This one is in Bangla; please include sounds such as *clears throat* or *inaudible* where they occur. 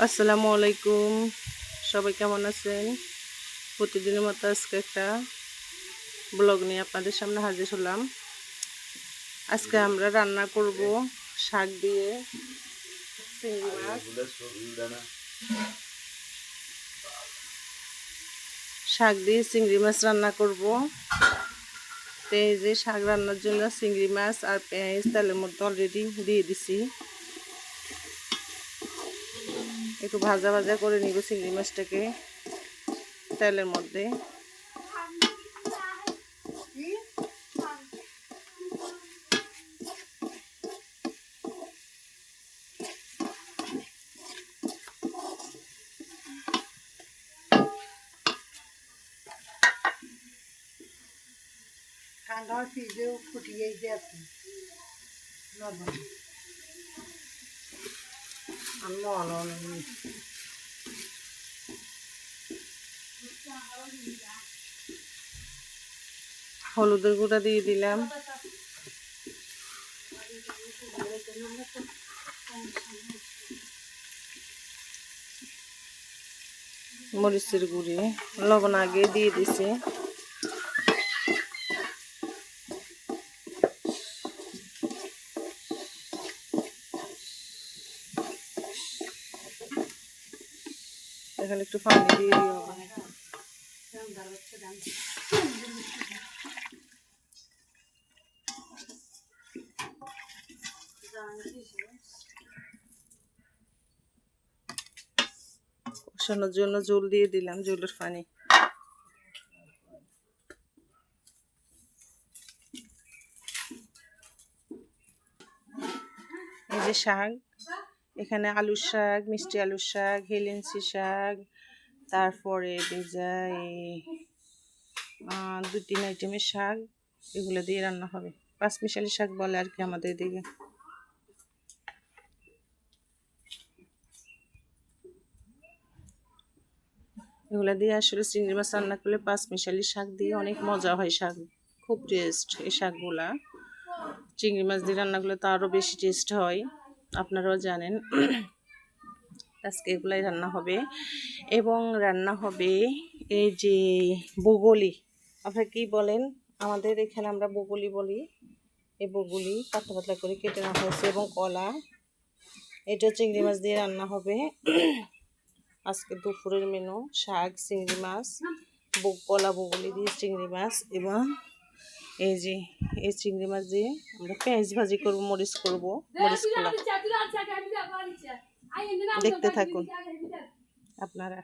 আসসালামু আলাইকুম। সবাই কেমন আছেন? প্রতিদিনের মতো আজকে একটা ব্লগ নিয়ে আপনাদের সামনে হাজির হলাম। আজকে আমরা রান্না করব শাক দিয়ে চিংড়ি মাছ। শাক দিয়ে চিংড়ি মাছ রান্না করব। যে শাক রান্নার জন্য চিংড়ি মাছ আর পেঁয়াজ, তেলের মধ্যে অলরেডি দিয়ে দিছি। একটু ভাজা ভাজা করে নিব চিংড়ি মাছটাকে তেলের মধ্যে। ঠান্ডা ফ্রিজেও ফুটিয়েই দিয়ে লবণ আমি লবণ হলুদের গুঁড়া দিয়ে দিলাম। মরিচের গুঁড়ি। লবণ আগে দিয়ে দিছি। এখানে একটু পানি দিয়ে দিও জন্য জল দিয়ে দিলাম জলের পানি। এই যে শাক। এখানে শাক মিষ্টি আলুর শাক হেলেন্সি শাক তারপরে আহ, দু তিন আইটেমের শাক এগুলো দিয়ে রান্না হবে। পাঁচমিশালি শাক বলে আর কি আমাদের দিকে। এগুলো দিয়ে আসলে চিংড়ি মাছ রান্না করলে পাঁচ মিশালি শাক দিয়ে অনেক মজা হয় শাক। খুব টেস্ট এই শাকগুলা। চিংড়ি মাছ দিয়ে রান্না করলে তো আরও বেশি টেস্ট হয়। আপনারাও জানেন *clears throat* আজকে এগুলাই রান্না হবে। এবং রান্না হবে এই যে বগলি। আপনারা কি বলেন? আমাদের এখানে আমরা বগলি বলি। এই বগলি পাতলা পাতলা করে কেটে নেওয়া হয়েছে এবং কলা। এটা চিংড়ি মাছ দিয়ে রান্না হবে। *clears throat* আজকে দুপুরের মেনু শাক, চিংড়ি মাছ কলা, বগলি দিয়ে চিংড়ি মাছ এবং এই যে, এই চিংড়ি মাছ দিয়ে আমরা পেঁয়াজ ভাজি করব, মরিচ করব, মরিচ খোলা দেখতে থাকুন। আপনারা